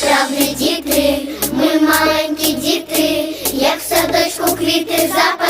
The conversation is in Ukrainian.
правди діти, ми маленькі діти, як в садочку квіти запах.